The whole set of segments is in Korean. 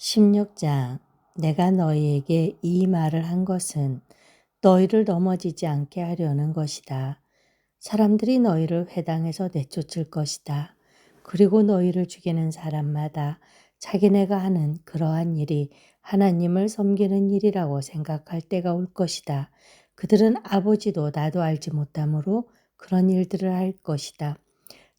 16장 내가 너희에게 이 말을 한 것은 너희를 넘어지지 않게 하려는 것이다. 사람들이 너희를 회당에서 내쫓을 것이다. 그리고 너희를 죽이는 사람마다 자기네가 하는 그러한 일이 하나님을 섬기는 일이라고 생각할 때가 올 것이다. 그들은 아버지도 나도 알지 못하므로 그런 일들을 할 것이다.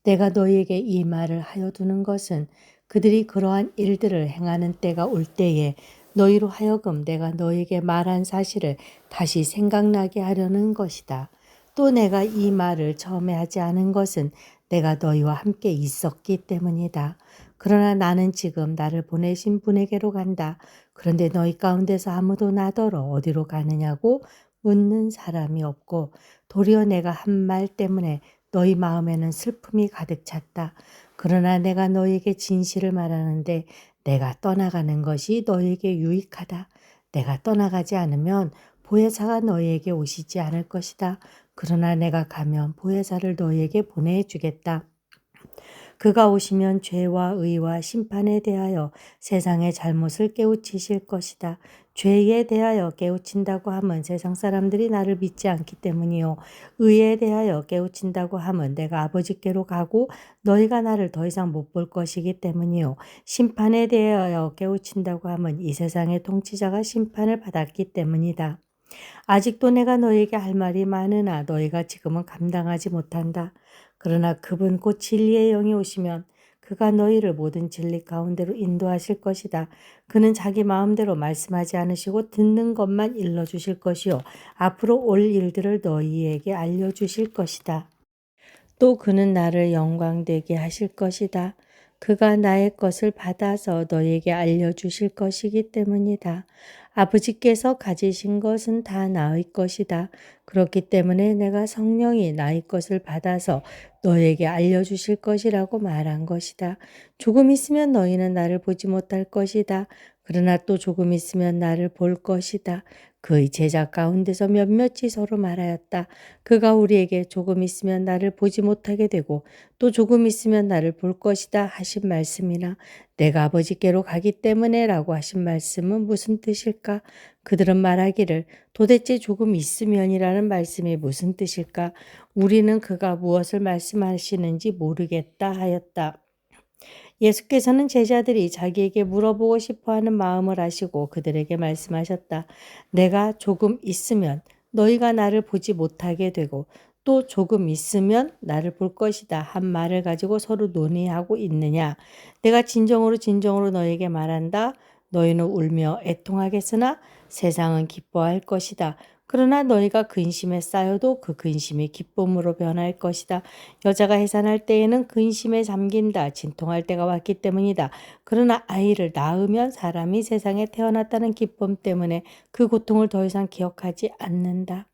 내가 너희에게 이 말을 하여 두는 것은 그들이 그러한 일들을 행하는 때가 올 때에 너희로 하여금 내가 너희에게 말한 사실을 다시 생각나게 하려는 것이다. 또 내가 이 말을 처음에 하지 않은 것은 내가 너희와 함께 있었기 때문이다. 그러나 나는 지금 나를 보내신 분에게로 간다. 그런데 너희 가운데서 아무도 나더러 어디로 가느냐고 묻는 사람이 없고 도리어 내가 한 말 때문에 너희 마음에는 슬픔이 가득 찼다. 그러나 내가 너에게 진실을 말하는데 내가 떠나가는 것이 너에게 유익하다. 내가 떠나가지 않으면 보혜사가 너희에게 오시지 않을 것이다. 그러나 내가 가면 보혜사를 너희에게 보내주겠다. 그가 오시면 죄와 의와 심판에 대하여 세상의 잘못을 깨우치실 것이다. 죄에 대하여 깨우친다고 함은 세상 사람들이 나를 믿지 않기 때문이요. 의에 대하여 깨우친다고 함은 내가 아버지께로 가고 너희가 나를 더 이상 못 볼 것이기 때문이요. 심판에 대하여 깨우친다고 함은 이 세상의 통치자가 심판을 받았기 때문이다. 아직도 내가 너에게 할 말이 많으나 너희가 지금은 감당하지 못한다. 그러나 그분 곧 진리의 영이 오시면 그가 너희를 모든 진리 가운데로 인도하실 것이다. 그는 자기 마음대로 말씀하지 않으시고 듣는 것만 일러주실 것이요. 앞으로 올 일들을 너희에게 알려주실 것이다. 또 그는 나를 영광되게 하실 것이다. 그가 나의 것을 받아서 너에게 알려주실 것이기 때문이다. 아버지께서 가지신 것은 다 나의 것이다. 그렇기 때문에 내가 성령이 나의 것을 받아서 너에게 알려주실 것이라고 말한 것이다. 조금 있으면 너희는 나를 보지 못할 것이다. 그러나 또 조금 있으면 나를 볼 것이다. 그의 제자 가운데서 몇몇이 서로 말하였다. 그가 우리에게 조금 있으면 나를 보지 못하게 되고 또 조금 있으면 나를 볼 것이다 하신 말씀이나 내가 아버지께로 가기 때문에 라고 하신 말씀은 무슨 뜻일까? 그들은 말하기를 도대체 조금 있으면이라는 말씀이 무슨 뜻일까? 우리는 그가 무엇을 말씀하시는지 모르겠다 하였다. 예수께서는 제자들이 자기에게 물어보고 싶어 하는 마음을 아시고 그들에게 말씀하셨다. 내가 조금 있으면 너희가 나를 보지 못하게 되고 또 조금 있으면 나를 볼 것이다 한 말을 가지고 서로 논의하고 있느냐. 내가 진정으로 진정으로 너에게 말한다. 너희는 울며 애통하겠으나 세상은 기뻐할 것이다. 그러나 너희가 근심에 쌓여도 그 근심이 기쁨으로 변할 것이다. 여자가 해산할 때에는 근심에 잠긴다. 진통할 때가 왔기 때문이다. 그러나 아이를 낳으면 사람이 세상에 태어났다는 기쁨 때문에 그 고통을 더 이상 기억하지 않는다.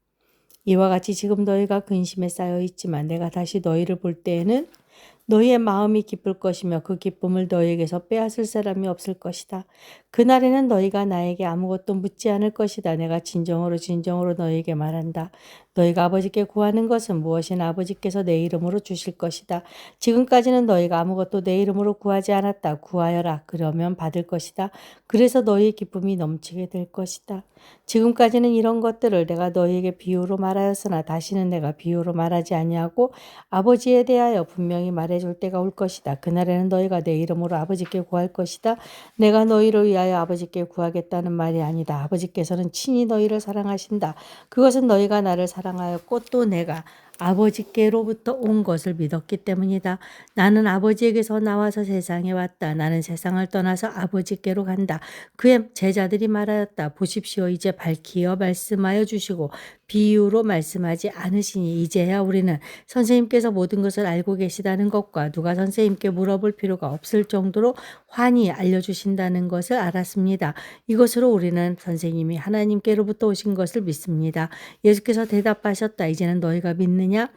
이와 같이 지금 너희가 근심에 쌓여 있지만 내가 다시 너희를 볼 때에는 너희의 마음이 기쁠 것이며 그 기쁨을 너희에게서 빼앗을 사람이 없을 것이다. 그날에는 너희가 나에게 아무것도 묻지 않을 것이다. 내가 진정으로 진정으로 너희에게 말한다. 너희가 아버지께 구하는 것은 무엇이나 아버지께서 내 이름으로 주실 것이다. 지금까지는 너희가 아무것도 내 이름으로 구하지 않았다. 구하여라. 그러면 받을 것이다. 그래서 너희의 기쁨이 넘치게 될 것이다. 지금까지는 이런 것들을 내가 너희에게 비유로 말하였으나 다시는 내가 비유로 말하지 아니하고 아버지에 대하여 분명히 말해줄 때가 올 것이다. 그날에는 너희가 내 이름으로 아버지께 구할 것이다. 내가 너희를 위하여 아버지께 구하겠다는 말이 아니다. 아버지께서는 친히 너희를 사랑하신다. 그것은 너희가 나를 사랑하였고 또 내가 아버지께로부터 온 것을 믿었기 때문이다. 나는 아버지에게서 나와서 세상에 왔다. 나는 세상을 떠나서 아버지께로 간다. 그의 제자들이 말하였다. 보십시오. 이제 밝히어 말씀하여 주시고 비유로 말씀하지 않으시니 이제야 우리는 선생님께서 모든 것을 알고 계시다는 것과 누가 선생님께 물어볼 필요가 없을 정도로 환히 알려주신다는 것을 알았습니다. 이것으로 우리는 선생님이 하나님께로부터 오신 것을 믿습니다. 예수께서 대답하셨다. 이제는 너희가 믿느냐?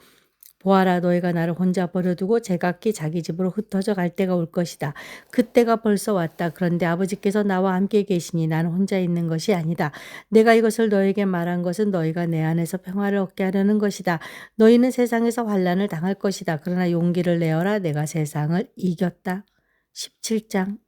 보아라 너희가 나를 혼자 버려두고 제각기 자기 집으로 흩어져 갈 때가 올 것이다. 그때가 벌써 왔다. 그런데 아버지께서 나와 함께 계시니 나는 혼자 있는 것이 아니다. 내가 이것을 너에게 말한 것은 너희가 내 안에서 평화를 얻게 하려는 것이다. 너희는 세상에서 환란을 당할 것이다. 그러나 용기를 내어라. 내가 세상을 이겼다. 17장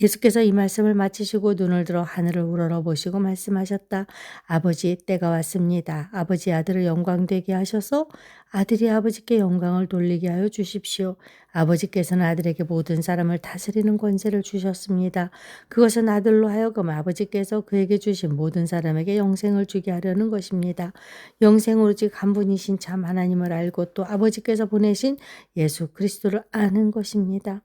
예수께서 이 말씀을 마치시고 눈을 들어 하늘을 우러러 보시고 말씀하셨다. 아버지 때가 왔습니다. 아버지 아들을 영광되게 하셔서 아들이 아버지께 영광을 돌리게 하여 주십시오. 아버지께서는 아들에게 모든 사람을 다스리는 권세를 주셨습니다. 그것은 아들로 하여금 아버지께서 그에게 주신 모든 사람에게 영생을 주게 하려는 것입니다. 영생 오직 한 분이신 참 하나님을 알고 또 아버지께서 보내신 예수 그리스도를 아는 것입니다.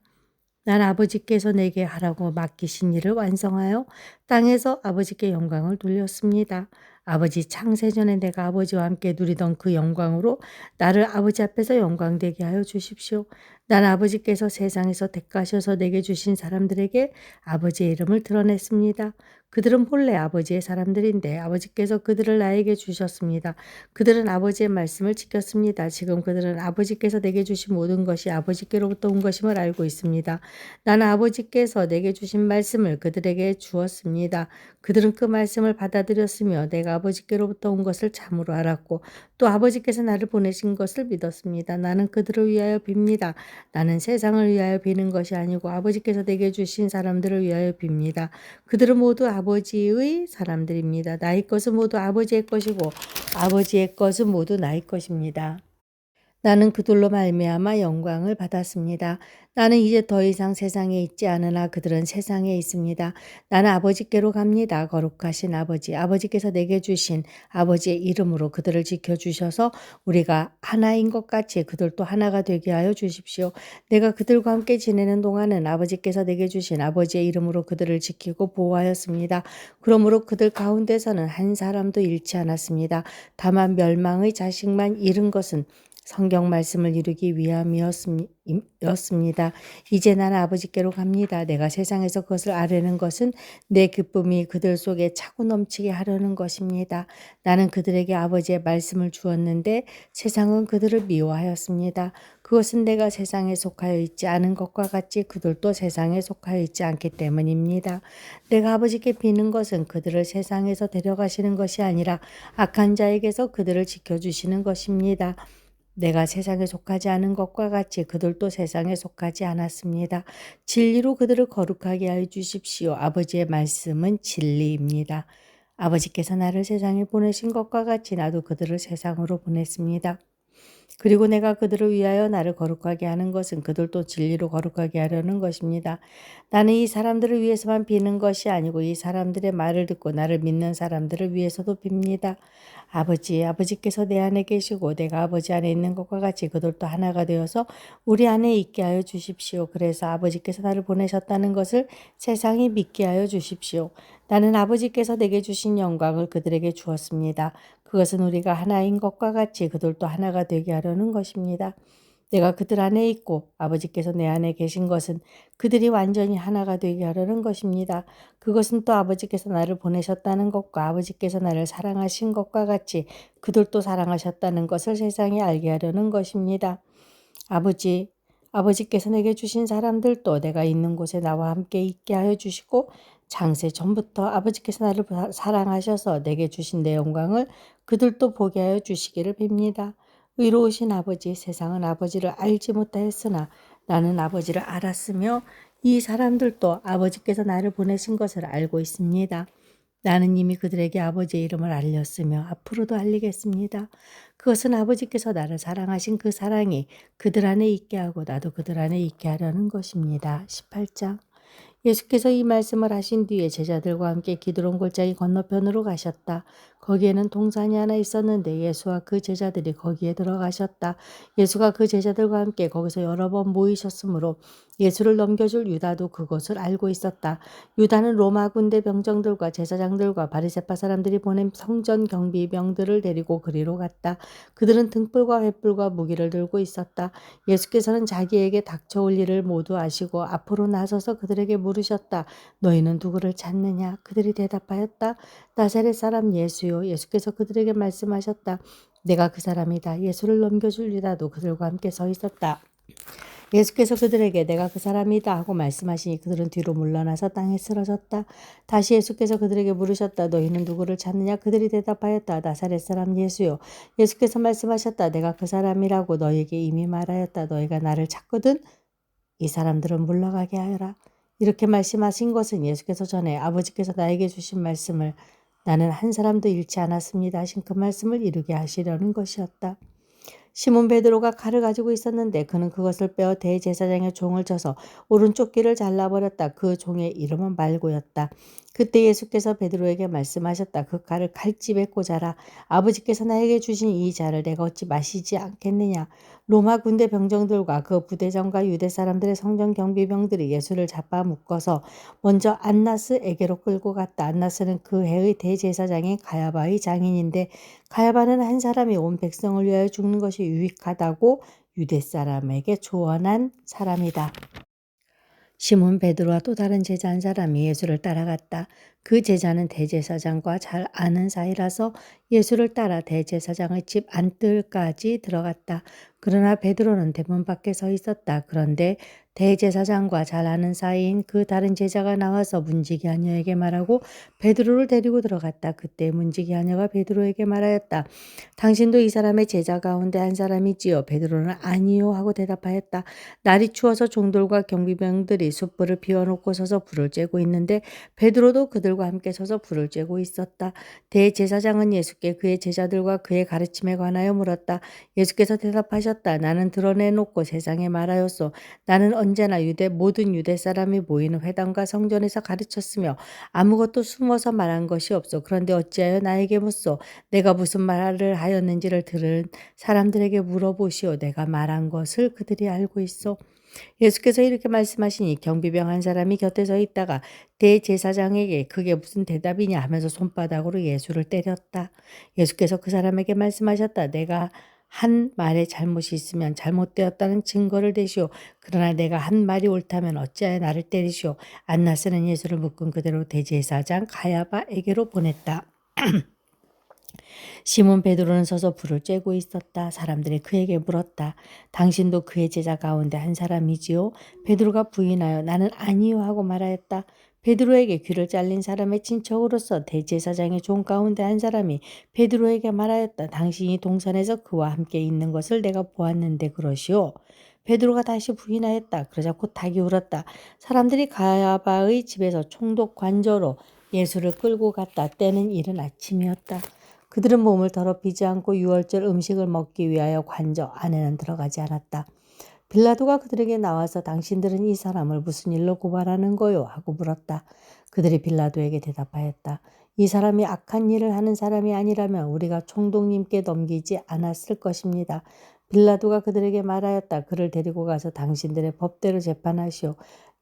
난 아버지께서 내게 하라고 맡기신 일을 완성하여 땅에서 아버지께 영광을 돌렸습니다. 아버지 창세전에 내가 아버지와 함께 누리던 그 영광으로 나를 아버지 앞에서 영광되게 하여 주십시오. 난 아버지께서 세상에서 택하셔서 내게 주신 사람들에게 아버지의 이름을 드러냈습니다. 그들은 본래 아버지의 사람들인데 아버지께서 그들을 나에게 주셨습니다. 그들은 아버지의 말씀을 지켰습니다. 지금 그들은 아버지께서 내게 주신 모든 것이 아버지께로부터 온 것임을 알고 있습니다. 나는 아버지께서 내게 주신 말씀을 그들에게 주었습니다. 그들은 그 말씀을 받아들였으며 내가 아버지께로부터 온 것을 참으로 알았고 또 아버지께서 나를 보내신 것을 믿었습니다. 나는 그들을 위하여 빕니다. 나는 세상을 위하여 비는 것이 아니고 아버지께서 내게 주신 사람들을 위하여 빕니다. 그들은 모두 아버지의 사람들입니다. 나의 것은 모두 아버지의 것이고 아버지의 것은 모두 나의 것입니다. 나는 그들로 말미암아 영광을 받았습니다. 나는 이제 더 이상 세상에 있지 않으나 그들은 세상에 있습니다. 나는 아버지께로 갑니다. 거룩하신 아버지, 아버지께서 내게 주신 아버지의 이름으로 그들을 지켜주셔서 우리가 하나인 것 같이 그들도 하나가 되게 하여 주십시오. 내가 그들과 함께 지내는 동안은 아버지께서 내게 주신 아버지의 이름으로 그들을 지키고 보호하였습니다. 그러므로 그들 가운데서는 한 사람도 잃지 않았습니다. 다만 멸망의 자식만 잃은 것은 성경 말씀을 이루기 위함이었습니다. 이제 나는 아버지께로 갑니다. 내가 세상에서 그것을 아뢰는 것은 내 기쁨이 그들 속에 차고 넘치게 하려는 것입니다. 나는 그들에게 아버지의 말씀을 주었는데 세상은 그들을 미워하였습니다. 그것은 내가 세상에 속하여 있지 않은 것과 같이 그들도 세상에 속하여 있지 않기 때문입니다. 내가 아버지께 비는 것은 그들을 세상에서 데려가시는 것이 아니라 악한 자에게서 그들을 지켜주시는 것입니다. 내가 세상에 속하지 않은 것과 같이 그들도 세상에 속하지 않았습니다. 진리로 그들을 거룩하게 하여 주십시오. 아버지의 말씀은 진리입니다. 아버지께서 나를 세상에 보내신 것과 같이 나도 그들을 세상으로 보냈습니다. 그리고 내가 그들을 위하여 나를 거룩하게 하는 것은 그들도 진리로 거룩하게 하려는 것입니다. 나는 이 사람들을 위해서만 비는 것이 아니고 이 사람들의 말을 듣고 나를 믿는 사람들을 위해서도 빕니다. 아버지, 아버지께서 내 안에 계시고 내가 아버지 안에 있는 것과 같이 그들도 하나가 되어서 우리 안에 있게 하여 주십시오. 그래서 아버지께서 나를 보내셨다는 것을 세상이 믿게 하여 주십시오. 나는 아버지께서 내게 주신 영광을 그들에게 주었습니다. 그것은 우리가 하나인 것과 같이 그들도 하나가 되게 하려는 것입니다. 내가 그들 안에 있고 아버지께서 내 안에 계신 것은 그들이 완전히 하나가 되게 하려는 것입니다. 그것은 또 아버지께서 나를 보내셨다는 것과 아버지께서 나를 사랑하신 것과 같이 그들도 사랑하셨다는 것을 세상에 알게 하려는 것입니다. 아버지, 아버지께서 내게 주신 사람들도 내가 있는 곳에 나와 함께 있게 하여 주시고 장세 전부터 아버지께서 나를 사랑하셔서 내게 주신 내 영광을 그들도 보게 하여 주시기를 빕니다. 의로우신 아버지, 세상은 아버지를 알지 못하였으나 나는 아버지를 알았으며 이 사람들도 아버지께서 나를 보내신 것을 알고 있습니다. 나는 이미 그들에게 아버지의 이름을 알렸으며 앞으로도 알리겠습니다. 그것은 아버지께서 나를 사랑하신 그 사랑이 그들 안에 있게 하고 나도 그들 안에 있게 하려는 것입니다. 18장 예수께서 이 말씀을 하신 뒤에 제자들과 함께 기드론 골짜기 건너편으로 가셨다. 거기에는 동산이 하나 있었는데 예수와 그 제자들이 거기에 들어가셨다. 예수가 그 제자들과 함께 거기서 여러 번 모이셨으므로 예수를 넘겨줄 유다도 그것을 알고 있었다. 유다는 로마 군대 병정들과 제사장들과 바리세파 사람들이 보낸 성전 경비병들을 데리고 그리로 갔다. 그들은 등불과 횃불과 무기를 들고 있었다. 예수께서는 자기에게 닥쳐올 일을 모두 아시고 앞으로 나서서 그들에게 물으셨다. 너희는 누구를 찾느냐? 그들이 대답하였다. 나사렛 사람 예수요. 예수께서 그들에게 말씀하셨다. 내가 그 사람이다. 예수를 넘겨줄 유다도 그들과 함께 서 있었다. 예수께서 그들에게 내가 그 사람이다 하고 말씀하시니 그들은 뒤로 물러나서 땅에 쓰러졌다. 다시 예수께서 그들에게 물으셨다. 너희는 누구를 찾느냐? 그들이 대답하였다. 나사렛 사람 예수요. 예수께서 말씀하셨다. 내가 그 사람이라고 너희에게 이미 말하였다. 너희가 나를 찾거든 이 사람들은 물러가게 하여라. 이렇게 말씀하신 것은 예수께서 전에 아버지께서 나에게 주신 말씀을 나는 한 사람도 잃지 않았습니다 하신 그 말씀을 이루게 하시려는 것이었다. 시몬 베드로가 칼을 가지고 있었는데 그는 그것을 빼어 대제사장의 종을 쳐서 오른쪽 귀를 잘라버렸다. 그 종의 이름은 말고였다. 그때 예수께서 베드로에게 말씀하셨다. 그 칼을 칼집에 꽂아라. 아버지께서 나에게 주신 이 자를 내가 어찌 마시지 않겠느냐. 로마 군대 병정들과 그 부대장과 유대 사람들의 성전 경비병들이 예수를 잡아 묶어서 먼저 안나스에게로 끌고 갔다. 안나스는 그 해의 대제사장인 가야바의 장인인데 가야바는 한 사람이 온 백성을 위하여 죽는 것이 유익하다고 유대 사람에게 조언한 사람이다. 시몬 베드로와 또 다른 제자 한 사람이 예수를 따라갔다. 그 제자는 대제사장과 잘 아는 사이라서 예수를 따라 대제사장의 집 안뜰까지 들어갔다. 그러나 베드로는 대문 밖에 서 있었다. 그런데 대제사장과 잘 아는 사이인 그 다른 제자가 나와서 문지기 하녀에게 말하고 베드로를 데리고 들어갔다. 그때 문지기 하녀가 베드로에게 말하였다. 당신도 이 사람의 제자 가운데 한 사람이지요. 베드로는 아니요 하고 대답하였다. 날이 추워서 종들과 경비병들이 숯불을 피워놓고 서서 불을 쬐고 있는데 베드로도 그들 과 함께 서서 불을 쬐고 있었다. 대제사장은 예수께 그의 제자들과 그의 가르침에 관하여 물었다. 예수께서 대답하셨다. 나는 드러내놓고 세상에 말하였소. 나는 언제나 유대 모든 유대 사람이 모이는 회당과 성전에서 가르쳤으며 아무것도 숨어서 말한 것이 없어. 그런데 어찌하여 나에게 묻소? 내가 무슨 말을 하였는지를 들은 사람들에게 물어보시오. 내가 말한 것을 그들이 알고 있어. 예수께서 이렇게 말씀하시니 경비병 한 사람이 곁에 서 있다가 대제사장에게 그게 무슨 대답이냐 하면서 손바닥으로 예수를 때렸다. 예수께서 그 사람에게 말씀하셨다. 내가 한 말에 잘못이 있으면 잘못되었다는 증거를 대시오. 그러나 내가 한 말이 옳다면 어찌하여 나를 때리시오. 안나스는 예수를 묶은 그대로 대제사장 가야바에게로 보냈다. 시몬 베드로는 서서 불을 쬐고 있었다. 사람들이 그에게 물었다. 당신도 그의 제자 가운데 한 사람이지요? 베드로가 부인하여 나는 아니요 하고 말하였다. 베드로에게 귀를 잘린 사람의 친척으로서 대제사장의 종 가운데 한 사람이 베드로에게 말하였다. 당신이 동산에서 그와 함께 있는 것을 내가 보았는데 그러시오. 베드로가 다시 부인하였다. 그러자 곧 닭이 울었다. 사람들이 가야바의 집에서 총독 관저로 예수를 끌고 갔다. 때는 이른 아침이었다. 그들은 몸을 더럽히지 않고 유월절 음식을 먹기 위하여 관저 안에는 들어가지 않았다. 빌라도가 그들에게 나와서 당신들은 이 사람을 무슨 일로 고발하는 거요? 하고 물었다. 그들이 빌라도에게 대답하였다. 이 사람이 악한 일을 하는 사람이 아니라면 우리가 총독님께 넘기지 않았을 것입니다. 빌라도가 그들에게 말하였다. 그를 데리고 가서 당신들의 법대로 재판하시오.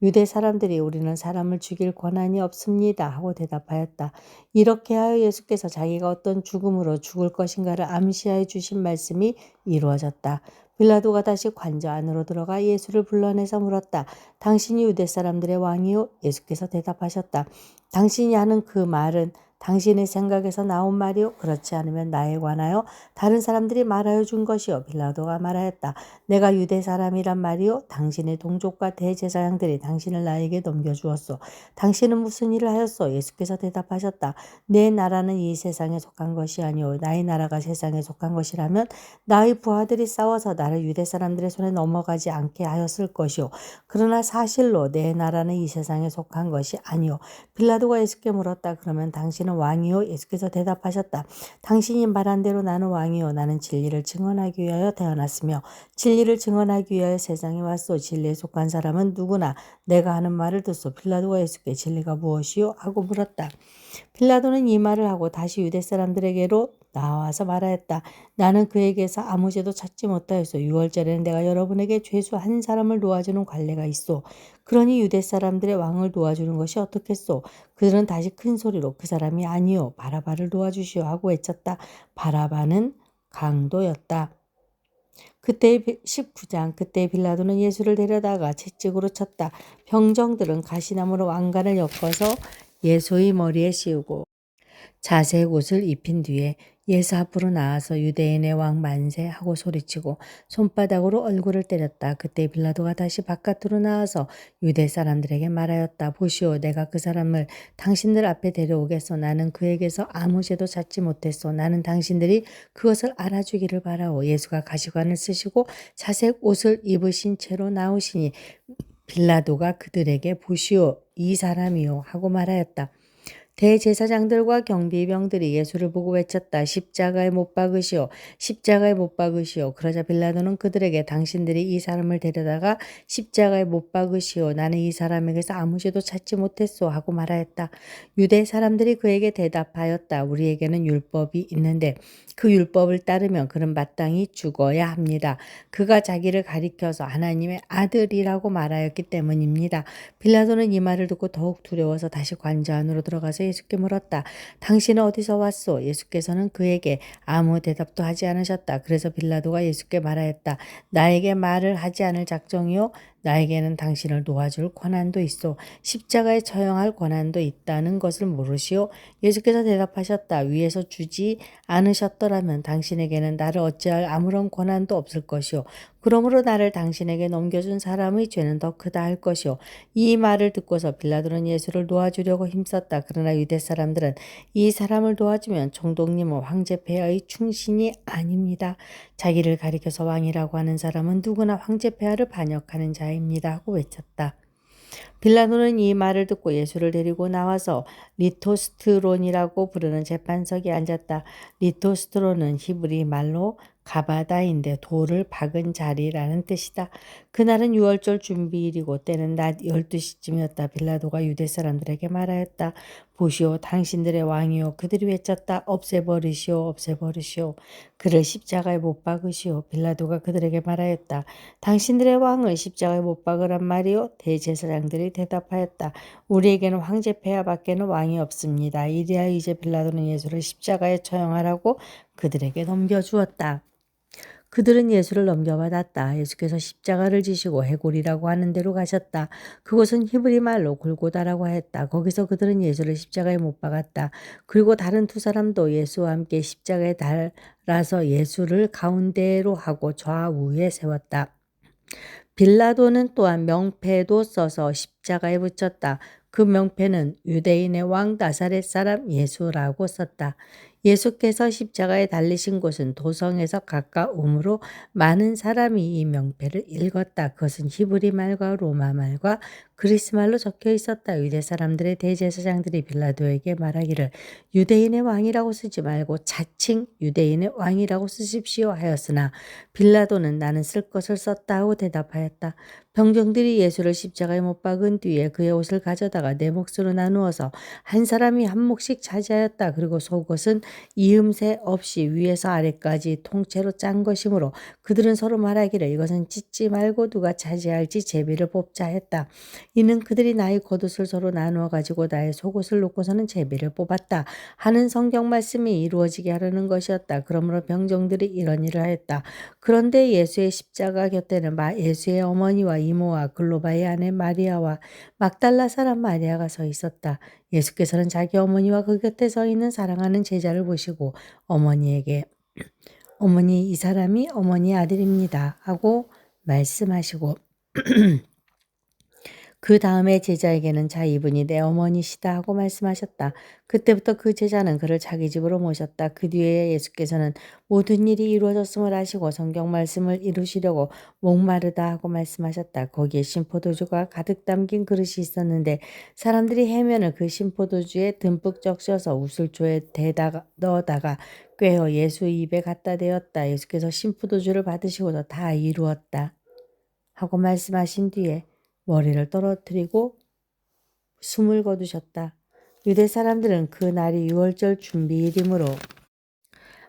유대 사람들이 우리는 사람을 죽일 권한이 없습니다. 하고 대답하였다. 이렇게 하여 예수께서 자기가 어떤 죽음으로 죽을 것인가를 암시하여 주신 말씀이 이루어졌다. 빌라도가 다시 관저 안으로 들어가 예수를 불러내서 물었다. 당신이 유대 사람들의 왕이요? 예수께서 대답하셨다. 당신이 하는 그 말은 당신의 생각에서 나온 말이요 그렇지 않으면 나에 관하여 다른 사람들이 말하여 준 것이요. 빌라도가 말하였다. 내가 유대 사람이란 말이요. 당신의 동족과 대제사장들이 당신을 나에게 넘겨주었소. 당신은 무슨 일을 하였소? 예수께서 대답하셨다. 내 나라는 이 세상에 속한 것이 아니오. 나의 나라가 세상에 속한 것이라면 나의 부하들이 싸워서 나를 유대 사람들의 손에 넘어가지 않게 하였을 것이오. 그러나 사실로 내 나라는 이 세상에 속한 것이 아니오. 빌라도가 예수께 물었다. 그러면 당신은 왕이요? 예수께서 대답하셨다. 당신이 말한 대로 나는 왕이요. 나는 진리를 증언하기 위하여 태어났으며 진리를 증언하기 위하여 세상에 왔소. 진리에 속한 사람은 누구나 내가 하는 말을 듣소. 빌라도가 예수께 진리가 무엇이요? 하고 물었다. 빌라도는 이 말을 하고 다시 유대 사람들에게로 나와서 말하였다. 나는 그에게서 아무 죄도 찾지 못하였소. 6월절에는 내가 여러분에게 죄수 한 사람을 놓아주는 관례가 있소. 그러니 유대 사람들의 왕을 놓아주는 것이 어떻겠소? 그들은 다시 큰 소리로 그 사람이 아니요 바라바를 놓아주시오 하고 외쳤다. 바라바는 강도였다. 그때 19장 그때 빌라도는 예수를 데려다가 채찍으로 쳤다. 병정들은 가시나무로 왕관을 엮어서 예수의 머리에 씌우고 자색 옷을 입힌 뒤에 예수 앞으로 나와서 유대인의 왕 만세 하고 소리치고 손바닥으로 얼굴을 때렸다. 그때 빌라도가 다시 바깥으로 나와서 유대 사람들에게 말하였다. 보시오, 내가 그 사람을 당신들 앞에 데려오겠소. 나는 그에게서 아무 죄도 찾지 못했소. 나는 당신들이 그것을 알아주기를 바라오. 예수가 가시관을 쓰시고 자색 옷을 입으신 채로 나오시니 빌라도가 그들에게 보시오 이 사람이요 하고 말하였다. 대제사장들과 경비병들이 예수를 보고 외쳤다. 십자가에 못 박으시오. 십자가에 못 박으시오. 그러자 빌라도는 그들에게 당신들이 이 사람을 데려다가 십자가에 못 박으시오. 나는 이 사람에게서 아무 죄도 찾지 못했소. 하고 말하였다. 유대 사람들이 그에게 대답하였다. 우리에게는 율법이 있는데 그 율법을 따르면 그는 마땅히 죽어야 합니다. 그가 자기를 가리켜서 하나님의 아들이라고 말하였기 때문입니다. 빌라도는 이 말을 듣고 더욱 두려워서 다시 관저 안으로 들어가서 예수께 물었다. 당신은 어디서 왔소? 예수께서는 그에게 아무 대답도 하지 않으셨다. 그래서 빌라도가 예수께 말하였다. 나에게 말을 하지 않을 작정이요? 나에게는 당신을 도와줄 권한도 있어 십자가에 처형할 권한도 있다는 것을 모르시오. 예수께서 대답하셨다. 위에서 주지 않으셨더라면 당신에게는 나를 어찌할 아무런 권한도 없을 것이오. 그러므로 나를 당신에게 넘겨준 사람의 죄는 더 크다 할 것이오. 이 말을 듣고서 빌라도는 예수를 도와주려고 힘썼다. 그러나 유대 사람들은 이 사람을 도와주면 총독님은 황제 폐하의 충신이 아닙니다. 자기를 가리켜서 왕이라고 하는 사람은 누구나 황제 폐하를 반역하는 자입니다. 하고 외쳤다. 빌라도는 이 말을 듣고 예수를 데리고 나와서 리토스트론이라고 부르는 재판석에 앉았다. 리토스트론은 히브리 말로 가바다인데 돌을 박은 자리라는 뜻이다. 그날은 유월절 준비일이고 때는 낮 12시쯤이었다. 빌라도가 유대 사람들에게 말하였다. 보시오 당신들의 왕이요 그들이 외쳤다. 없애버리시오 없애버리시오. 그를 십자가에 못 박으시오. 빌라도가 그들에게 말하였다. 당신들의 왕을 십자가에 못 박으란 말이오 대제사장들이 대답하였다. 우리에게는 황제 폐하밖에는 왕이 없습니다. 이리하여 이제 빌라도는 예수를 십자가에 처형하라고 그들에게 넘겨주었다 그들은 예수를 넘겨받았다. 예수께서 십자가를 지시고 해골이라고 하는 데로 가셨다. 그곳은 히브리 말로 골고다라고 했다. 거기서 그들은 예수를 십자가에 못 박았다. 그리고 다른 두 사람도 예수와 함께 십자가에 달아서 예수를 가운데로 하고 좌우에 세웠다. 빌라도는 또한 명패도 써서 십자가에 붙였다. 그 명패는 유대인의 왕 나사렛 사람 예수라고 썼다. 예수께서 십자가에 달리신 곳은 도성에서 가까우므로 많은 사람이 이 명패를 읽었다. 그것은 히브리 말과 로마 말과 그리스 말로 적혀 있었다. 유대 사람들의 대제사장들이 빌라도에게 말하기를 유대인의 왕이라고 쓰지 말고 자칭 유대인의 왕이라고 쓰십시오 하였으나 빌라도는 나는 쓸 것을 썼다 하고 대답하였다. 병정들이 예수를 십자가에 못 박은 뒤에 그의 옷을 가져다가 네 몫으로 나누어서 한 사람이 한 몫씩 차지하였다. 그리고 속옷은 이음새 없이 위에서 아래까지 통째로 짠 것이므로 그들은 서로 말하기를 이것은 찢지 말고 누가 차지할지 제비를 뽑자 했다. 이는 그들이 나의 겉옷을 서로 나누어 가지고 나의 속옷을 놓고서는 제비를 뽑았다 하는 성경 말씀이 이루어지게 하려는 것이었다. 그러므로 병정들이 이런 일을 하였다. 그런데 예수의 십자가 곁에는 예수의 어머니와 이모와 글로바의 아내 마리아와 막달라 사람 마리아가 서 있었다. 예수께서는 자기 어머니와 그 곁에 서 있는 사랑하는 제자를 보시고 어머니에게 어머니 이 사람이 어머니 아들입니다 하고 말씀하시고 그 다음에 제자에게는 자 이분이 내 어머니시다 하고 말씀하셨다. 그때부터 그 제자는 그를 자기 집으로 모셨다. 그 뒤에 예수께서는 모든 일이 이루어졌음을 아시고 성경 말씀을 이루시려고 목마르다 하고 말씀하셨다. 거기에 심포도주가 가득 담긴 그릇이 있었는데 사람들이 해면을 그 심포도주에 듬뿍 적셔서 우슬초에 대다가 넣어다가 꿰어 예수 입에 갖다 대었다. 예수께서 심포도주를 받으시고도 다 이루었다. 하고 말씀하신 뒤에 머리를 떨어뜨리고 숨을 거두셨다. 유대 사람들은 그 날이 유월절 준비일이므로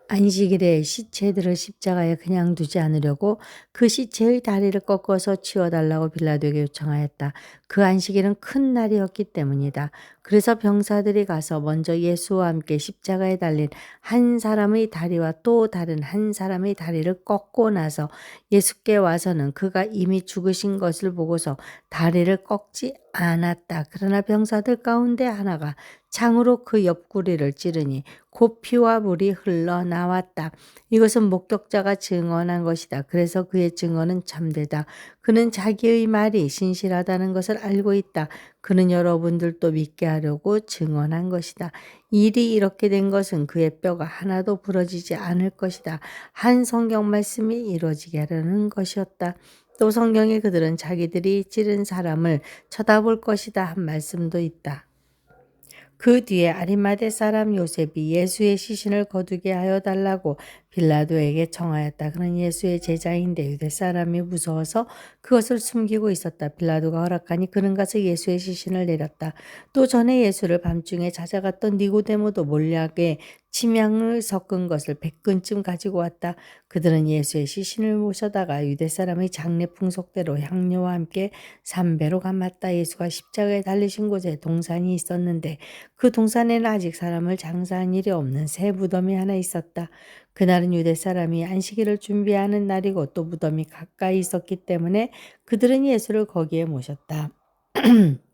안식일에 시체들을 십자가에 그냥 두지 않으려고 그 시체의 다리를 꺾어서 치워달라고 빌라도에게 요청하였다. 그 안식일은 큰 날이었기 때문이다. 그래서 병사들이 가서 먼저 예수와 함께 십자가에 달린 한 사람의 다리와 또 다른 한 사람의 다리를 꺾고 나서 예수께 와서는 그가 이미 죽으신 것을 보고서 다리를 꺾지 않았다. 그러나 병사들 가운데 하나가 창으로 그 옆구리를 찌르니 곧 피와 물이 흘러나왔다. 이것은 목격자가 증언한 것이다. 그래서 그의 증언은 참되다. 그는 자기의 말이 신실하다는 것을 알고 있다. 그는 여러분들도 믿게 하려고 증언한 것이다. 일이 이렇게 된 것은 그의 뼈가 하나도 부러지지 않을 것이다. 한 성경 말씀이 이루어지게 하려는 것이었다. 또 성경에 그들은 자기들이 찌른 사람을 쳐다볼 것이다 한 말씀도 있다. 그 뒤에 아리마대 사람 요셉이 예수의 시신을 거두게 하여 달라고 빌라도에게 청하였다. 그는 예수의 제자인데 유대 사람이 무서워서 그것을 숨기고 있었다. 빌라도가 허락하니 그는 가서 예수의 시신을 내렸다. 또 전에 예수를 밤중에 찾아갔던 니고데모도 몰약에 침향을 섞은 것을 백근쯤 가지고 왔다. 그들은 예수의 시신을 모셔다가 유대 사람의 장례 풍속대로 향료와 함께 삼배로 감았다. 예수가 십자가에 달리신 곳에 동산이 있었는데 그 동산에는 아직 사람을 장사한 일이 없는 새 무덤이 하나 있었다. 그날은 유대 사람이 안식일을 준비하는 날이고 또 무덤이 가까이 있었기 때문에 그들은 예수를 거기에 모셨다.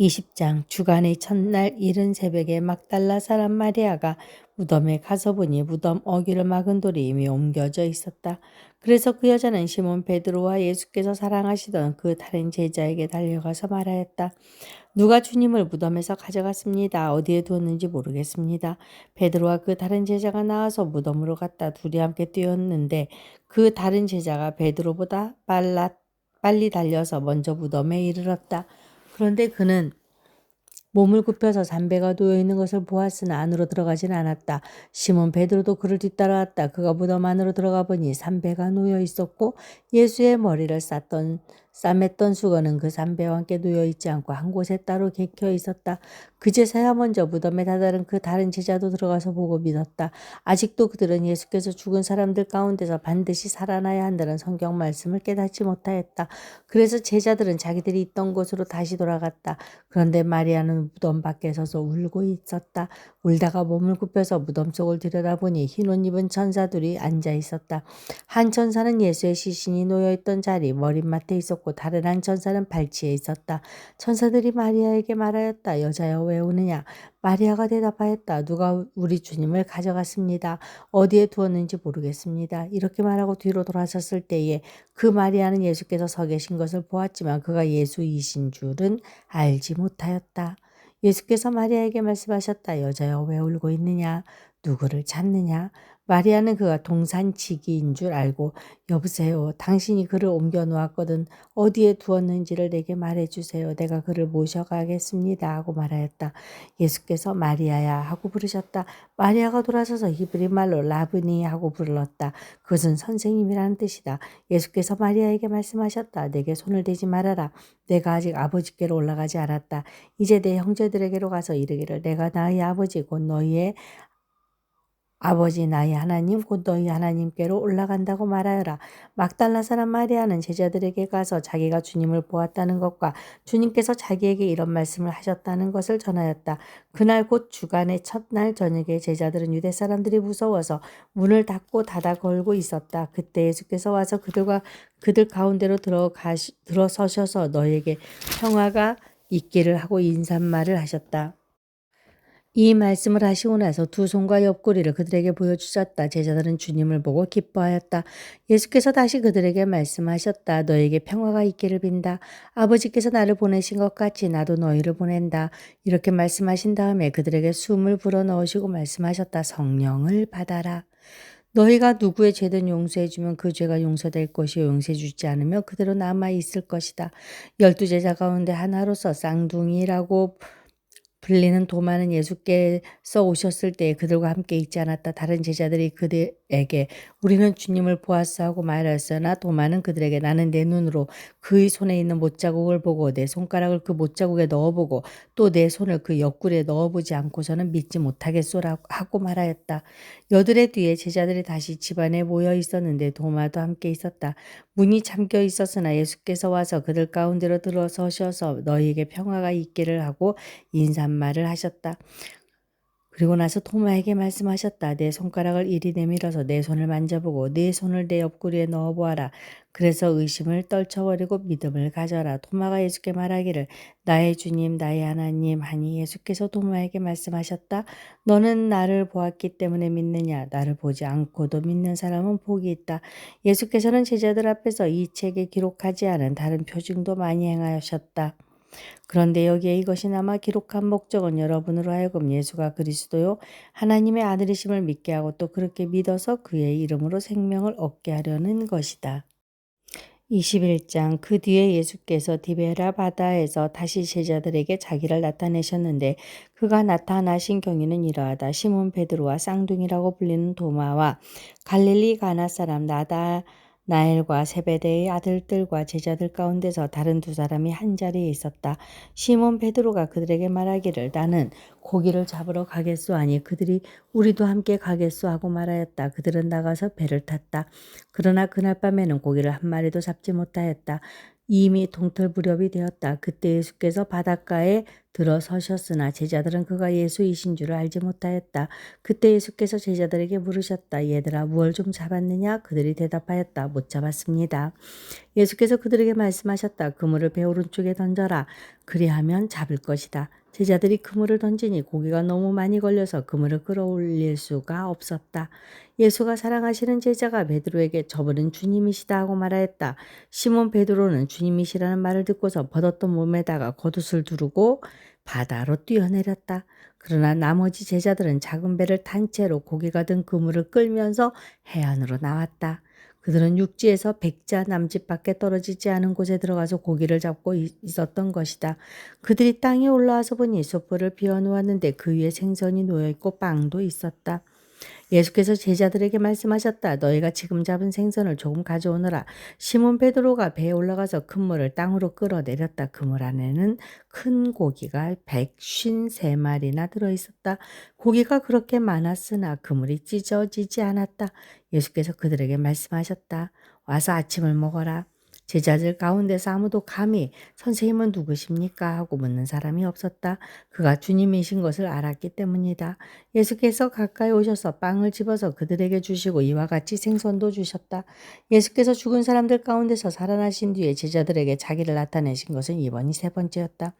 20장 주간의 첫날 이른 새벽에 막달라 사람 마리아가 무덤에 가서 보니 무덤 어귀를 막은 돌이 이미 옮겨져 있었다. 그래서 그 여자는 시몬 베드로와 예수께서 사랑하시던 그 다른 제자에게 달려가서 말하였다. 누가 주님을 무덤에서 가져갔습니다. 어디에 두었는지 모르겠습니다. 베드로와 그 다른 제자가 나와서 무덤으로 갔다 둘이 함께 뛰었는데 그 다른 제자가 베드로보다 빨라, 빨리 달려서 먼저 무덤에 이르렀다. 그런데 그는 몸을 굽혀서 담배가 놓여 있는 것을 보았으나 안으로 들어가진 않았다. 시몬 베드로도 그를 뒤따라왔다. 그가 무덤 안으로 들어가 보니 삼배가 놓여 있었고 예수의 머리를 쌌던 싸맸던 수건은 그 삼배와 함께 놓여 있지 않고 한 곳에 따로 객혀 있었다. 그제서야 먼저 무덤에 다다른 그 다른 제자도 들어가서 보고 믿었다. 아직도 그들은 예수께서 죽은 사람들 가운데서 반드시 살아나야 한다는 성경 말씀을 깨닫지 못하였다. 그래서 제자들은 자기들이 있던 곳으로 다시 돌아갔다. 그런데 마리아는 무덤 밖에 서서 울고 있었다. 울다가 몸을 굽혀서 무덤 속을 들여다보니 흰옷 입은 천사들이 앉아 있었다. 한 천사는 예수의 시신이 놓여 있던 자리 머릿맡에 있었고 다른 한 천사는 발치에 있었다. 천사들이 마리아에게 말하였다. 여자여 왜 우느냐? 마리아가 대답하였다. 누가 우리 주님을 가져갔습니다. 어디에 두었는지 모르겠습니다. 이렇게 말하고 뒤로 돌아섰을 때에 그 마리아는 예수께서 서 계신 것을 보았지만 그가 예수이신 줄은 알지 못하였다. 예수께서 마리아에게 말씀하셨다. 여자여 왜 울고 있느냐? 누구를 찾느냐? 마리아는 그가 동산치기인 줄 알고 여보세요. 당신이 그를 옮겨 놓았거든. 어디에 두었는지를 내게 말해 주세요. 내가 그를 모셔가겠습니다. 하고 말하였다. 예수께서 마리아야 하고 부르셨다. 마리아가 돌아서서 히브리 말로 라브니 하고 불렀다. 그것은 선생님이라는 뜻이다. 예수께서 마리아에게 말씀하셨다. 내게 손을 대지 말아라. 내가 아직 아버지께로 올라가지 않았다. 이제 내 형제들에게로 가서 이르기를 내가 나의 아버지 곧 너희의 아버지 나의 하나님 곧 너희 하나님께로 올라간다고 말하여라. 막달라 사람 마리아는 제자들에게 가서 자기가 주님을 보았다는 것과 주님께서 자기에게 이런 말씀을 하셨다는 것을 전하였다. 그날 곧 주간의 첫날 저녁에 제자들은 유대 사람들이 무서워서 문을 닫고 닫아 걸고 있었다. 그때 예수께서 와서 그들과 그들 가운데로 들어가시, 들어서셔서 너에게 평화가 있기를 하고 인사말을 하셨다. 이 말씀을 하시고 나서 두 손과 옆구리를 그들에게 보여주셨다. 제자들은 주님을 보고 기뻐하였다. 예수께서 다시 그들에게 말씀하셨다. 너에게 평화가 있기를 빈다. 아버지께서 나를 보내신 것 같이 나도 너희를 보낸다. 이렇게 말씀하신 다음에 그들에게 숨을 불어 넣으시고 말씀하셨다. 성령을 받아라. 너희가 누구의 죄든 용서해주면 그 죄가 용서될 것이요 용서해주지 않으면 그대로 남아 있을 것이다. 열두 제자 가운데 하나로서 쌍둥이라고 불리는 도마는 예수께서 오셨을 때 그들과 함께 있지 않았다. 다른 제자들이 그들에게 우리는 주님을 보았어 하고 말하였으나 도마는 그들에게 나는 내 눈으로 그의 손에 있는 못자국을 보고 내 손가락을 그 못자국에 넣어보고 또 내 손을 그 옆구리에 넣어보지 않고서는 믿지 못하겠소라고 하고 말하였다. 여들의 뒤에 제자들이 다시 집안에 모여 있었는데 도마도 함께 있었다. 문이 잠겨 있었으나 예수께서 와서 그들 가운데로 들어서셔서 너희에게 평화가 있기를 하고 인사 말을 하셨다. 그리고 나서 토마에게 말씀하셨다. 내 손가락을 이리 내밀어서 내 손을 만져보고 내 손을 내 옆구리에 넣어보아라. 그래서 의심을 떨쳐버리고 믿음을 가져라. 토마가 예수께 말하기를 나의 주님 나의 하나님 하니 예수께서 토마에게 말씀하셨다. 너는 나를 보았기 때문에 믿느냐. 나를 보지 않고도 믿는 사람은 복이 있다. 예수께서는 제자들 앞에서 이 책에 기록하지 않은 다른 표징도 많이 행하셨다. 그런데 여기에 이것이나마 기록한 목적은 여러분으로 하여금 예수가 그리스도요 하나님의 아들이심을 믿게 하고 또 그렇게 믿어서 그의 이름으로 생명을 얻게 하려는 것이다. 21장 그 뒤에 예수께서 디베라 바다에서 다시 제자들에게 자기를 나타내셨는데 그가 나타나신 경위는 이러하다. 시몬 베드로와 쌍둥이라고 불리는 도마와 갈릴리 가나 사람 나다 나엘과 세베대의 아들들과 제자들 가운데서 다른 두 사람이 한 자리에 있었다. 시몬 베드로가 그들에게 말하기를 나는 고기를 잡으러 가겠소 하니 그들이 우리도 함께 가겠소 하고 말하였다. 그들은 나가서 배를 탔다. 그러나 그날 밤에는 고기를 한 마리도 잡지 못하였다. 이미 동틀 무렵이 되었다. 그때 예수께서 바닷가에 들어서셨으나 제자들은 그가 예수이신 줄을 알지 못하였다. 그때 예수께서 제자들에게 물으셨다. 얘들아 무얼 좀 잡았느냐? 그들이 대답하였다. 못 잡았습니다. 예수께서 그들에게 말씀하셨다. 그물을 배 오른쪽에 던져라. 그리하면 잡을 것이다. 제자들이 그물을 던지니 고기가 너무 많이 걸려서 그물을 끌어올릴 수가 없었다. 예수가 사랑하시는 제자가 베드로에게 저분은 주님이시다 하고 말하였다. 시몬 베드로는 주님이시라는 말을 듣고서 벗었던 몸에다가 겉옷을 두르고 바다로 뛰어내렸다. 그러나 나머지 제자들은 작은 배를 탄 채로 고기가 든 그물을 끌면서 해안으로 나왔다. 그들은 육지에서 백자 남짓밖에 떨어지지 않은 곳에 들어가서 고기를 잡고 있었던 것이다. 그들이 땅에 올라와서 보니 숯불을 비워놓았는데 그 위에 생선이 놓여있고 빵도 있었다. 예수께서 제자들에게 말씀하셨다. 너희가 지금 잡은 생선을 조금 가져오너라. 시몬 베드로가 배에 올라가서 그물을 땅으로 끌어내렸다. 그물 안에는 큰 고기가 백쉰 세 마리나 들어 있었다. 고기가 그렇게 많았으나 그물이 찢어지지 않았다. 예수께서 그들에게 말씀하셨다. 와서 아침을 먹어라. 제자들 가운데서 아무도 감히 선생님은 누구십니까? 하고 묻는 사람이 없었다. 그가 주님이신 것을 알았기 때문이다. 예수께서 가까이 오셔서 빵을 집어서 그들에게 주시고 이와 같이 생선도 주셨다. 예수께서 죽은 사람들 가운데서 살아나신 뒤에 제자들에게 자기를 나타내신 것은 이번이 세 번째였다.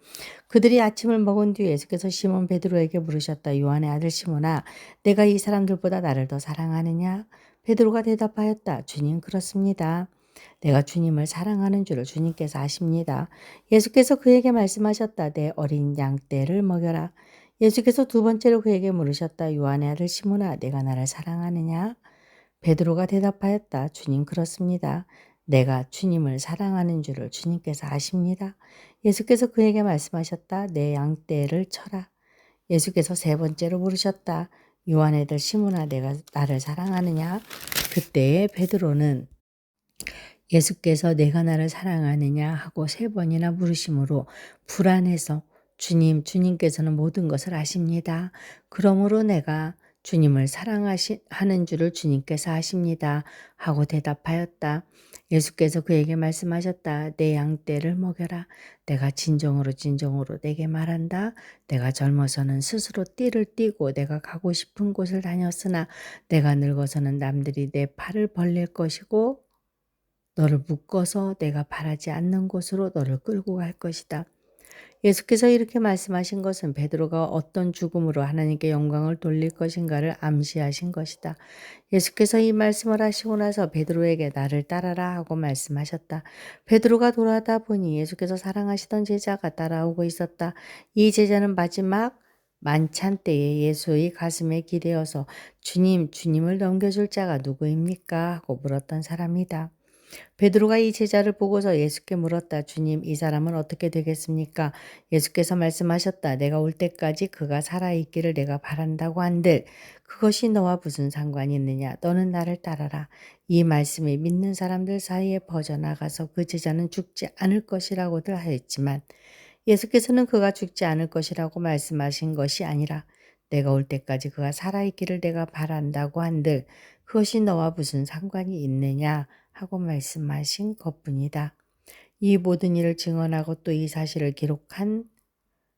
그들이 아침을 먹은 뒤에 예수께서 시몬 베드로에게 물으셨다. 요한의 아들 시몬아, 내가 이 사람들보다 나를 더 사랑하느냐? 베드로가 대답하였다. 주님 그렇습니다. 내가 주님을 사랑하는 줄을 주님께서 아십니다. 예수께서 그에게 말씀하셨다. 내 어린 양 떼를 먹여라. 예수께서 두 번째로 그에게 물으셨다. 요한의 아들 시몬아, 내가 나를 사랑하느냐? 베드로가 대답하였다. 주님 그렇습니다. 내가 주님을 사랑하는 줄을 주님께서 아십니다. 예수께서 그에게 말씀하셨다. 내 양떼를 쳐라. 예수께서 세 번째로 물으셨다. 요한의 아들 시몬아, 내가 나를 사랑하느냐? 그때에 베드로는 예수께서 내가 나를 사랑하느냐 하고 세 번이나 물으심으로 불안해서 주님, 주님께서는 모든 것을 아십니다. 그러므로 내가 주님을 사랑하는 줄을 주님께서 아십니다. 하고 대답하였다. 예수께서 그에게 말씀하셨다. 내 양떼를 먹여라. 내가 진정으로 진정으로 내게 말한다. 내가 젊어서는 스스로 띠를 띠고 내가 가고 싶은 곳을 다녔으나 내가 늙어서는 남들이 내 팔을 벌릴 것이고 너를 묶어서 내가 바라지 않는 곳으로 너를 끌고 갈 것이다. 예수께서 이렇게 말씀하신 것은 베드로가 어떤 죽음으로 하나님께 영광을 돌릴 것인가를 암시하신 것이다. 예수께서 이 말씀을 하시고 나서 베드로에게 나를 따라라 하고 말씀하셨다. 베드로가 돌아다 보니 예수께서 사랑하시던 제자가 따라오고 있었다. 이 제자는 마지막 만찬 때에 예수의 가슴에 기대어서 주님, 주님을 넘겨줄 자가 누구입니까? 하고 물었던 사람이다. 베드로가 이 제자를 보고서 예수께 물었다. 주님, 이 사람은 어떻게 되겠습니까? 예수께서 말씀하셨다. 내가 올 때까지 그가 살아있기를 내가 바란다고 한들 그것이 너와 무슨 상관이 있느냐? 너는 나를 따라라. 이 말씀이 믿는 사람들 사이에 퍼져나가서 그 제자는 죽지 않을 것이라고들 하였지만 예수께서는 그가 죽지 않을 것이라고 말씀하신 것이 아니라 내가 올 때까지 그가 살아있기를 내가 바란다고 한들 그것이 너와 무슨 상관이 있느냐? 하고 말씀하신 것뿐이다. 이 모든 일을 증언하고 또 이 사실을 기록한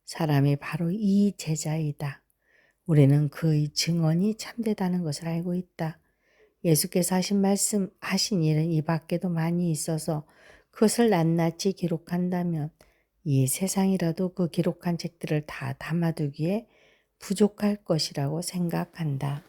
사람이 바로 이 제자이다. 우리는 그의 증언이 참되다는 것을 알고 있다. 예수께서 하신 말씀, 하신 일은 이 밖에도 많이 있어서 그것을 낱낱이 기록한다면 이 세상이라도 그 기록한 책들을 다 담아두기에 부족할 것이라고 생각한다.